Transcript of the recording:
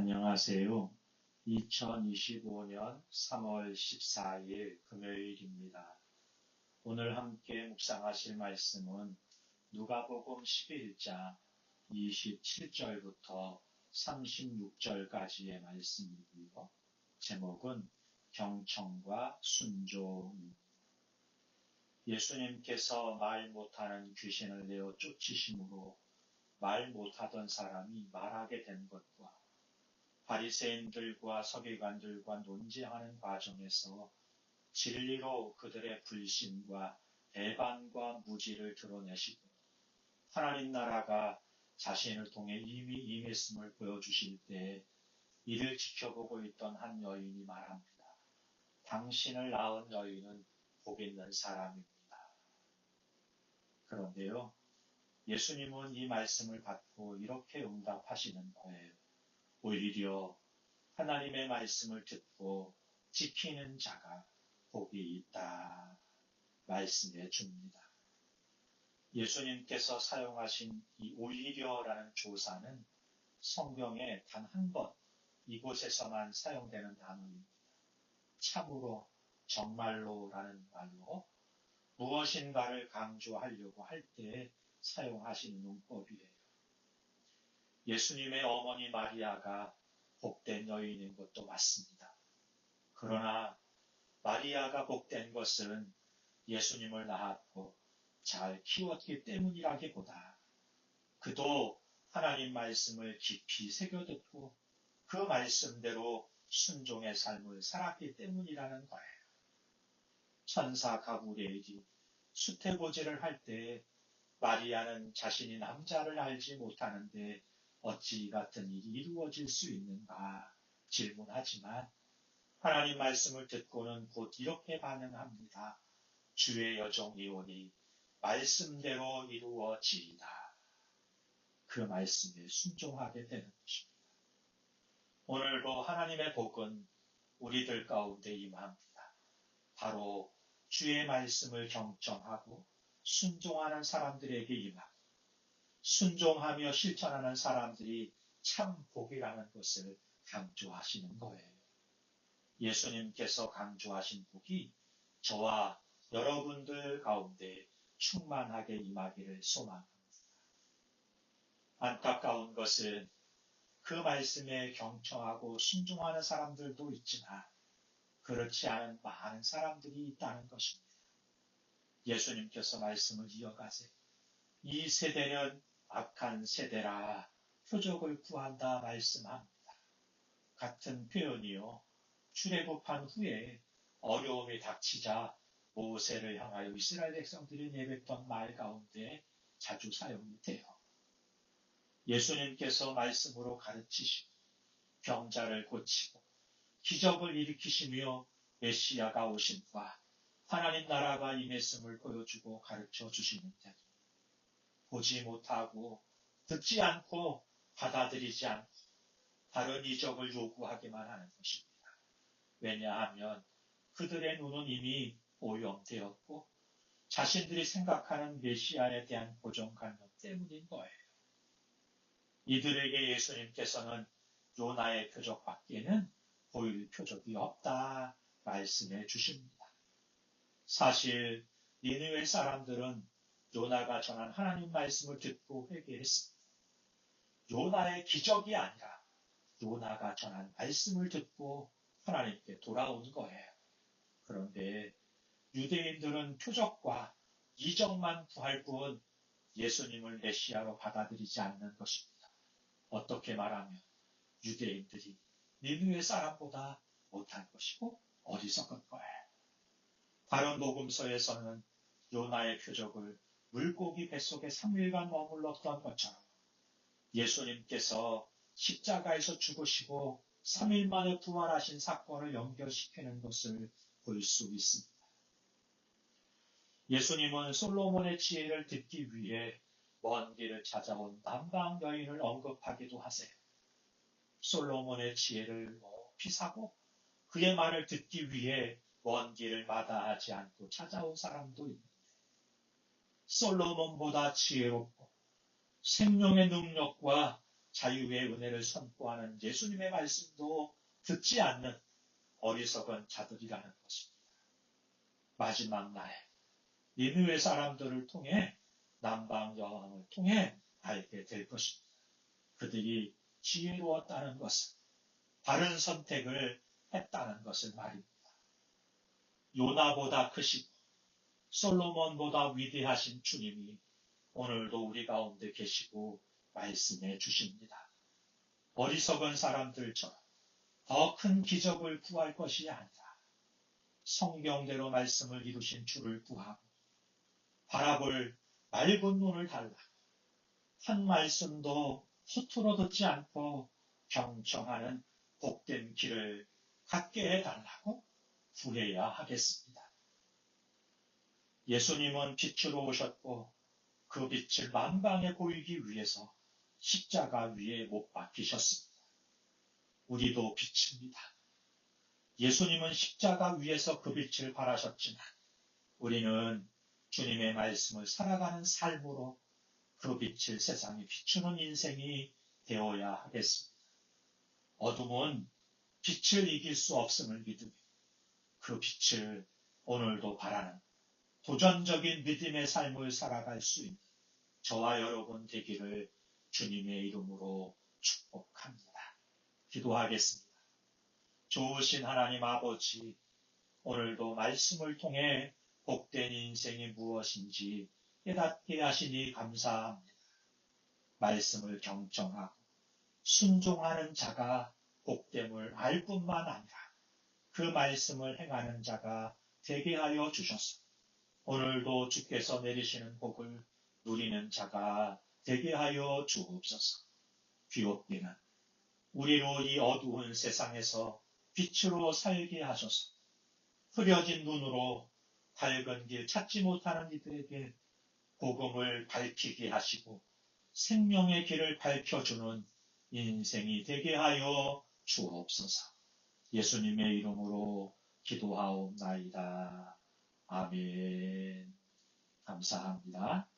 안녕하세요. 2025년 3월 14일 금요일입니다. 오늘 함께 묵상하실 말씀은 누가복음 11장 27절부터 36절까지의 말씀이고요. 제목은 경청과 순종. 예수님께서 말 못하는 귀신을 내어 쫓으심으로 말 못하던 사람이 말하게 된 것과 바리새인들과 서기관들과 논쟁하는 과정에서 진리로 그들의 불신과 배반과 무지를 드러내시고 하나님 나라가 자신을 통해 이미 임했음을 보여주실 때 이를 지켜보고 있던 한 여인이 말합니다. 당신을 낳은 여인은 복 있는 사람입니다. 그런데요, 예수님은 이 말씀을 받고 이렇게 응답하시는 거예요. 오히려 하나님의 말씀을 듣고 지키는 자가 복이 있다. 말씀해 줍니다. 예수님께서 사용하신 이 오히려라는 조사는 성경에 단 한 번 이곳에서만 사용되는 단어입니다. 참으로, 정말로라는 말로 무엇인가를 강조하려고 할 때 사용하시는 문법이에요. 예수님의 어머니 마리아가 복된 여인인 것도 맞습니다. 그러나 마리아가 복된 것은 예수님을 낳았고 잘 키웠기 때문이라기보다 그도 하나님 말씀을 깊이 새겨듣고 그 말씀대로 순종의 삶을 살았기 때문이라는 거예요. 천사 가브리엘이 수태고지를 할 때 마리아는 자신이 남자를 알지 못하는데 어찌 이 같은 일이 이루어질 수 있는가 질문하지만 하나님 말씀을 듣고는 곧 이렇게 반응합니다. 주의 여종 이오니 말씀대로 이루어지이다. 그 말씀에 순종하게 되는 것입니다. 오늘도 하나님의 복은 우리들 가운데 임합니다. 바로 주의 말씀을 경청하고 순종하는 사람들에게 임합니다. 순종하며 실천하는 사람들이 참 복이라는 것을 강조하시는 거예요. 예수님께서 강조하신 복이 저와 여러분들 가운데 충만하게 임하기를 소망합니다. 안타까운 것은 그 말씀에 경청하고 순종하는 사람들도 있지만 그렇지 않은 많은 사람들이 있다는 것입니다. 예수님께서 말씀을 이어가세요. 이 세대는 악한 세대라 표적을 구한다 말씀합니다. 같은 표현이요. 출애굽한 후에 어려움이 닥치자 모세를 향하여 이스라엘 백성들이 내뱉던 말 가운데 자주 사용이 돼요. 예수님께서 말씀으로 가르치시고 병자를 고치고 기적을 일으키시며 메시아가 오신과 하나님 나라가 임했음을 보여주고 가르쳐 주시는데 보지 못하고 듣지 않고 받아들이지 않고 다른 이적을 요구하기만 하는 것입니다. 왜냐하면 그들의 눈은 이미 오염되었고 자신들이 생각하는 메시아에 대한 고정관념 때문인 거예요. 이들에게 예수님께서는 요나의 표적 밖에는 보일 표적이 없다 말씀해 주십니다. 사실 니느웨 사람들은 요나가 전한 하나님 말씀을 듣고 회개했습니다. 요나의 기적이 아니라 요나가 전한 말씀을 듣고 하나님께 돌아온 거예요. 그런데 유대인들은 표적과 이적만 구할 뿐 예수님을 메시아로 받아들이지 않는 것입니다. 어떻게 말하면 유대인들이 니누의 사람보다 못한 것이고 어리석은 거예요. 다른 복음서에서는 요나의 표적을 물고기 뱃속에 3일간 머물렀던 것처럼 예수님께서 십자가에서 죽으시고 3일 만에 부활하신 사건을 연결시키는 것을 볼 수 있습니다. 예수님은 솔로몬의 지혜를 듣기 위해 먼 길을 찾아온 남방 여인을 언급하기도 하세요. 솔로몬의 지혜를 높이 사고 그의 말을 듣기 위해 먼 길을 마다하지 않고 찾아온 사람도 있는데 솔로몬보다 지혜롭고 생명의 능력과 자유의 은혜를 선포하는 예수님의 말씀도 듣지 않는 어리석은 자들이라는 것입니다. 마지막 날 니느웨 사람들을 통해 남방 여왕을 통해 알게 될 것입니다. 그들이 지혜로웠다는 것은 바른 선택을 했다는 것을 말입니다. 요나보다 크시고 솔로몬보다 위대하신 주님이 오늘도 우리 가운데 계시고 말씀해 주십니다. 어리석은 사람들처럼 더 큰 기적을 구할 것이 아니라 성경대로 말씀을 이루신 주를 구하고 바라볼 맑은 눈을 달라고 한 말씀도 허투루 듣지 않고 경청하는 복된 길을 갖게 해달라고 구해야 하겠습니다. 예수님은 빛으로 오셨고 그 빛을 만방에 보이기 위해서 십자가 위에 못 박히셨습니다. 우리도 빛입니다. 예수님은 십자가 위에서 그 빛을 발하셨지만 우리는 주님의 말씀을 살아가는 삶으로 그 빛을 세상에 비추는 인생이 되어야 하겠습니다. 어둠은 빛을 이길 수 없음을 믿으며 그 빛을 오늘도 바라는 도전적인 믿음의 삶을 살아갈 수 있는 저와 여러분 되기를 주님의 이름으로 축복합니다. 기도하겠습니다. 좋으신 하나님 아버지, 오늘도 말씀을 통해 복된 인생이 무엇인지 깨닫게 하시니 감사합니다. 말씀을 경청하고 순종하는 자가 복됨을 알 뿐만 아니라 그 말씀을 행하는 자가 되게 하여 주셔서 오늘도 주께서 내리시는 복을 누리는 자가 되게 하여 주옵소서. 귀옵기는 우리로 이 어두운 세상에서 빛으로 살게 하셔서 흐려진 눈으로 밝은 길 찾지 못하는 이들에게 복음을 밝히게 하시고 생명의 길을 밝혀주는 인생이 되게 하여 주옵소서. 예수님의 이름으로 기도하옵나이다. 아멘. 감사합니다.